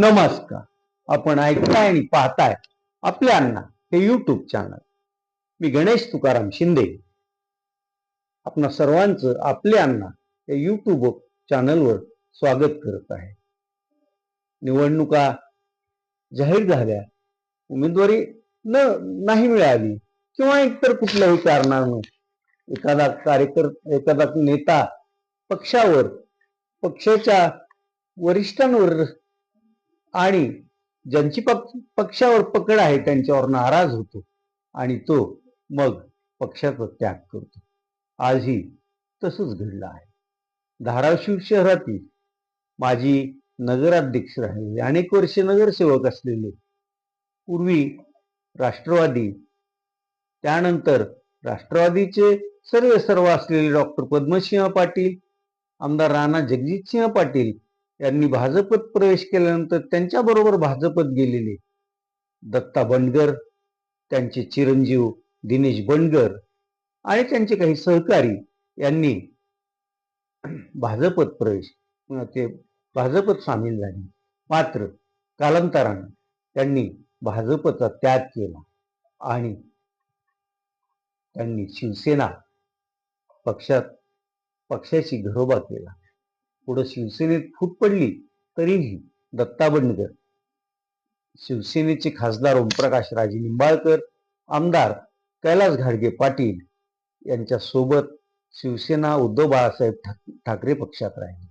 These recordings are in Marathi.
नमस्कार. आपण ऐकताय आणि पाहताय आपल्या अण्णा हे युट्यूब चॅनल मी गणेश तुकाराम शिंदे. आपणा सर्वांचं आपले अण्णा हे युट्यूब चॅनलवर स्वागत करत आहे. निवडणुका जाहीर झाल्या. उमेदवारी न नाही मिळाली किंवा इतर कुठल्याही कारणानं एखादा कार्यकर्ता एखादा नेता पक्षावर पक्षाच्या वरिष्ठांवर आणि ज्यांची पक्ष पक्षावर पकड आहे त्यांच्यावर नाराज होतो आणि तो मग पक्षाचा त्याग करतो. आजही तसंच घडलं आहे. धाराशिव शहरातील माजी नगराध्यक्ष राहिलेले अनेक वर्षे नगरसेवक असलेले. पूर्वी राष्ट्रवादी त्यानंतर राष्ट्रवादीचे सर्व सर्व असलेले डॉक्टर पद्मसिंह पाटील आमदार राणा जगजितसिंह पाटील यांनी भाजपत प्रवेश केल्यानंतर त्यांच्या बरोबर भाजपत गेलेले दत्ता बंडगर त्यांचे चिरंजीव दिनेश बंडगर आणि त्यांचे काही सहकारी यांनी भाजपत प्रवेश ते भाजपत सामील झाले. मात्र कालांतराने त्यांनी भाजपचा त्याग केला आणि त्यांनी शिवसेना पक्षात पक्षाची घरोबा केला. पुढे शिवसेनेत फूट पडली तरीही दत्ता बंडगर शिवसेनेचे खासदार ओमप्रकाश राजे निंबाळकर आमदार कैलास घाडगे पाटील यांच्या सोबत शिवसेना उद्धव बाळासाहेब ठाक- ठाकरे पक्षात राहिले.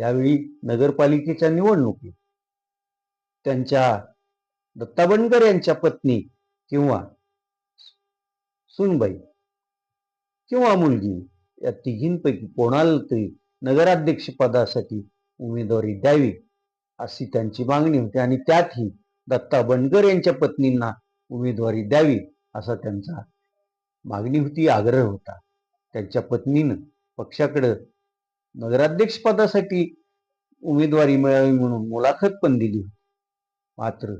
यावेळी नगरपालिकेच्या निवडणुकीत त्यांच्या दत्ता बंडकर यांच्या पत्नी किंवा सुनबाई किंवा मुलगी या तिघींपैकी कोणाला तरी नगराध्यक्ष पदासाठी उमेदवारी द्यावी अशी त्यांची मागणी होती आणि त्यातही दत्ता बनकर यांच्या पत्नींना उमेदवारी द्यावी असा त्यांचा मागणी होती आग्रह होता. त्यांच्या पत्नीनं पक्षाकडं नगराध्यक्ष पदासाठी उमेदवारी मिळावी म्हणून मुलाखत पण दिली होती. मात्र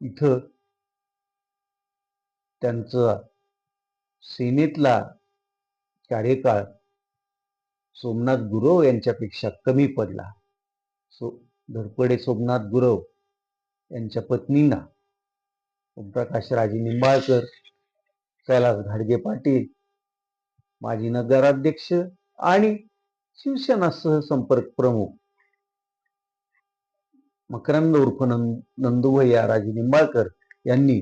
इथं त्यांचा सेनेतला कार्यकाळ सोमनाथ गुरव यांच्यापेक्षा कमी पडला. सो धडपडे सोमनाथ गुरव यांच्या पत्नींना ओमप्रकाश राजे निंबाळकर कैलास घाडगे पाटील माजी नगराध्यक्ष आणि शिवसेना सहसंपर्क प्रमुख मकरंद उर्फ नंदुभैया राजे निंबाळकर यांनी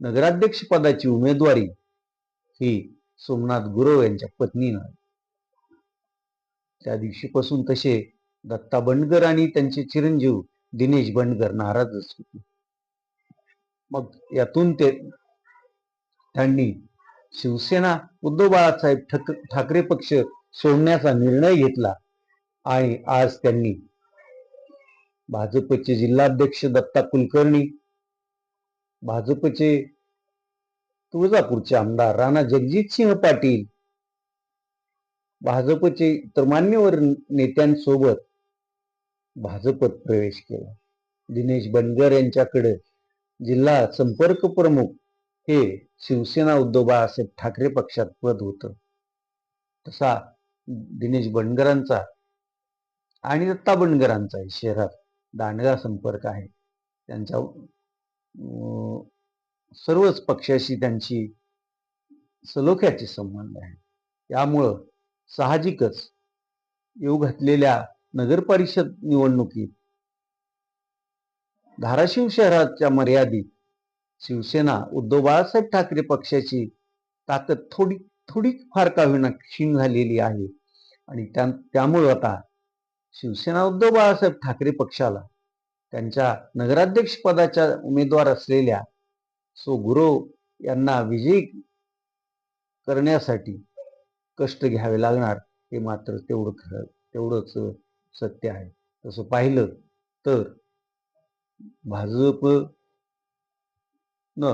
नगराध्यक्ष पदाची उमेदवारी ही सोमनाथ गुरव यांच्या पत्नीनं त्या दिवशीपासून तसे दत्ता बंडगर आणि त्यांचे चिरंजीव दिनेश बंडगर नाराजच होते. मग यातून ते त्यांनी शिवसेना उद्धव बाळासाहेब ठक ठाकरे पक्ष सोडण्याचा निर्णय घेतला आणि आज त्यांनी भाजपचे जिल्हाध्यक्ष दत्ता कुलकर्णी भाजपचे तुळजापूरचे आमदार राणा जगजितसिंह पाटील भाजपचे तर मान्यवर नेत्यांसोबत भाजपत प्रवेश केला. दिनेश बनगर यांच्याकडे जिल्हा संपर्क प्रमुख हे शिवसेना उद्धव बाळासाहेब ठाकरे पक्षात पद होतं. तसा दिनेश बनगरांचा आणि दत्ता बनगरांचा शहरात दांडगा संपर्क आहे. त्यांचा सर्वच पक्षाशी त्यांची सलोख्याचे संबंध आहे. त्यामुळं साहजिकच येऊ घातलेल्या नगरपरिषद निवडणुकीत धाराशिव शहराच्या मर्यादित शिवसेना उद्धव बाळासाहेब ठाकरे पक्षाची ताकद थोडी थोडी फार का होईना क्षीण झालेली आहे. आणि त्या त्यामुळं आता शिवसेना उद्धव बाळासाहेब ठाकरे पक्षाला त्यांच्या नगराध्यक्ष पदाच्या उमेदवार असलेल्या सो गुरव यांना विजयी करण्यासाठी कष्ट घ्यावे लागणार हे मात्र तेवढं खरं तेवढंच सत्य आहे. तसं पाहिलं तर भाजप न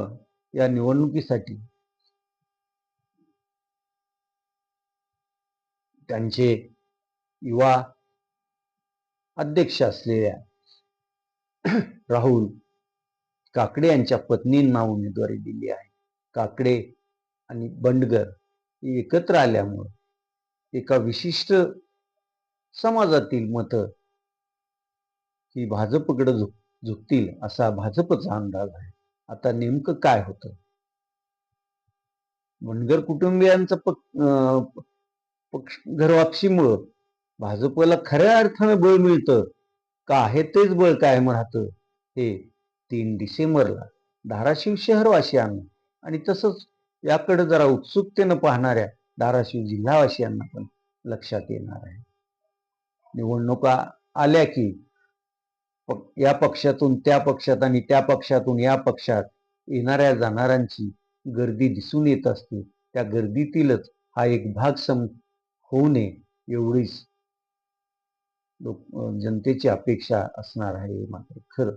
या निवडणुकीसाठी त्यांचे युवा अध्यक्ष असलेल्या राहुल काकडे यांच्या पत्नींना उमेदवारी दिली आहे. काकडे आणि बंडगर एकत्र आल्यामुळं एका विशिष्ट समाजातील मत ही भाजपकडे झुक झुकतील असा भाजपचा अंदाज आहे. आता नेमकं काय होतं? मनगर कुटुंबियांचं पक अं, पक्ष घरवापशीमुळं भाजपला खऱ्या अर्थानं बळ मिळतं का आहे तेच बळ कायम राहतं हे तीन डिसेंबरला धाराशिव शहरवासियांना आणि तसंच याकडे जरा उत्सुकतेनं पाहणाऱ्या धाराशिव जिल्हावासियांना पण लक्षात येणार आहे. निवडणुका आल्या की प- या पक्षातून त्या पक्षात आणि त्या पक्षातून या पक्षात येणाऱ्या जाणाऱ्यांची गर्दी दिसून येत असते. त्या गर्दीतीलच हा एक भाग सम होऊ नये एवढीच लोक जनतेची अपेक्षा असणार आहे मात्र खरं.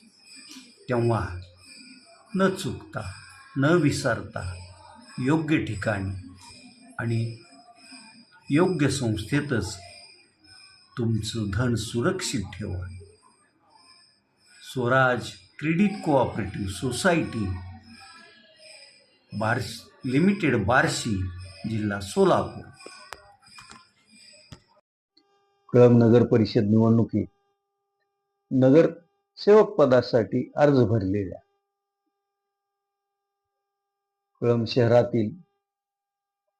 तेव्हा न चुकता न विसरता योग्य ठिकाणी आणि योग्य संस्थेतच तुमचं धन सुरक्षित ठेवा. Swaraj credit cooperative society बार्श limited Barshi जिल्हा सोलापूर. कळंब नगर परिषद निवडणुकीत नगर सेवक पदासाठी अर्ज भरलेल्या. कळम शहरातील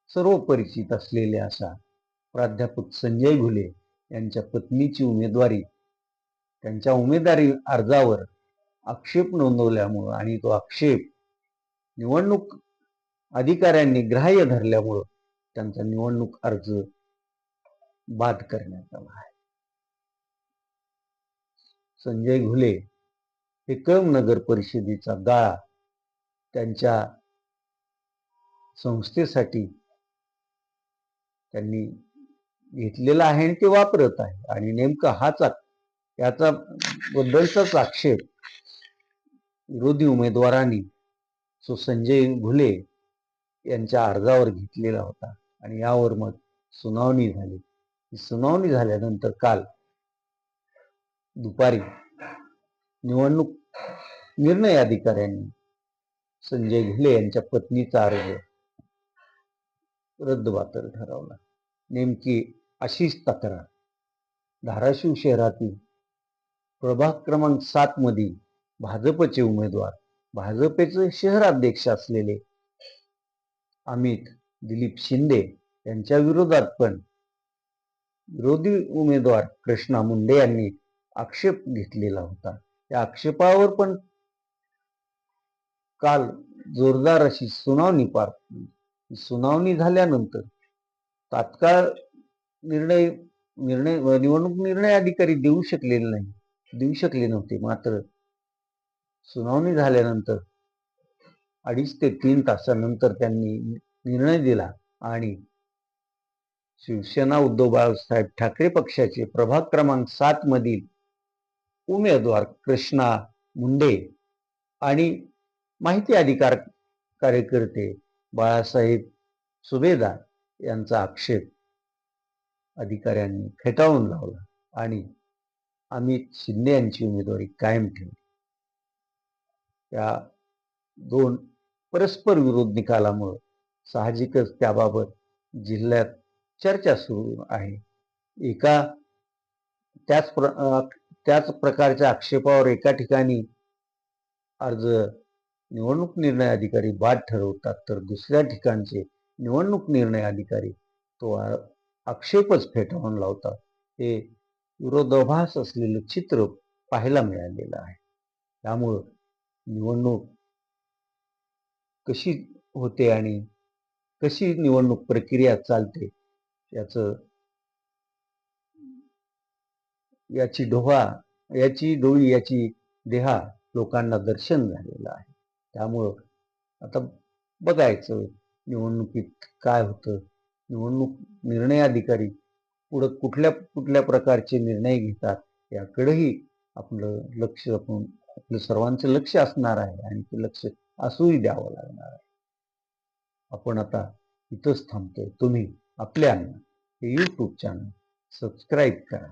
सर्व परिचित असलेले असा प्राध्यापक संजय घुले यांच्या पत्नीची उमेदवारी. त्यांच्या उमेदवारी अर्जावर आक्षेप नोंदवल्यामुळं आणि तो आक्षेप निवडणूक अधिकाऱ्यांनी ग्राह्य धरल्यामुळं त्यांचा निवडणूक अर्ज बाद करण्यात आला आहे. संजय घुले हे कळम नगर परिषदेचा गाळा त्यांच्या संस्थेसाठी त्यांनी घेतलेला आहे आणि ते वापरत आहे. आणि नेमका हाच याचा बद्दलचाच आक्षेप विरोधी उमेदवारांनी सो संजय घुले यांच्या अर्जावर घेतलेला होता. आणि यावर मग सुनावणी झाली. सुनावणी झाल्यानंतर काल दुपारी. निवडणूक निर्णय अधिकाऱ्यांनी संजय घुले यांच्या पत्नीचा अर्ज रद्दबातल ठरवला. नेमकी अशीच तक्रार धाराशिव शहरातील प्रभाग क्रमांक सात मधील भाजपचे उमेदवार भाजपेचे शहराध्यक्ष असलेले अमित दिलीप शिंदे यांच्या विरोधात पण विरोधी उमेदवार कृष्णा मुंडे यांनी आक्षेप घेतलेला होता. त्या आक्षेपावर पण काल जोरदार अशी सुनावणी पार पडली. सुनावणी झाल्यानंतर तात्काळ निर्णय निर्णय निवडणूक निर्णय अधिकारी देऊ शकलेले नाही देऊ शकले नव्हते. मात्र सुनावणी झाल्यानंतर अडीच ते तीन तासानंतर त्यांनी निर्णय दिला आणि शिवसेना उद्धव बाळासाहेब ठाकरे पक्षाचे प्रभाग क्रमांक सात मधील उमेदवार कृष्णा मुंडे आणि माहिती अधिकार कार्यकर्ते बाळासाहेब सुभेदार यांचा आक्षेप अधिकाऱ्यांनी फेटाळून लावला आणि अमित शिंदे यांची उमेदवारी कायम ठेवली. या दोन परस्पर विरोध निकालामुळं साहजिकच त्याबाबत जिल्ह्यात चर्चा सुरू आहे. एका त्याच प्र त्याच प्रकारच्या आक्षेपावर एका ठिकाणी अर्ज निवडणूक निर्णय अधिकारी बाद ठरवतात तर दुसऱ्या ठिकाणचे निवडणूक निर्णय अधिकारी तो आक्षेपच फेटाळून लावतात. हे विरोधाभास असलेलं चित्र पाहायला मिळालेलं आहे. त्यामुळं निवडणूक कशी होते आणि कशी निवडणूक प्रक्रिया चालते याचं याची डोहा याची डोळी याची देहा लोकांना दर्शन झालेलं आहे. त्यामुळं आता बघायचं निवडणुकीत काय होतं. निवडणूक निर्णय अधिकारी पुढं कुठल्या कुठल्या प्रकारचे निर्णय घेतात याकडेही आपलं लक्ष आपण आपलं सर्वांचं लक्ष असणार आहे आणि ते लक्ष असूही द्यावं लागणार आहे. आपण आता इथंच थांबतोय. तुम्ही आपल्या हे यूट्यूब चॅनल सबस्क्राईब करा.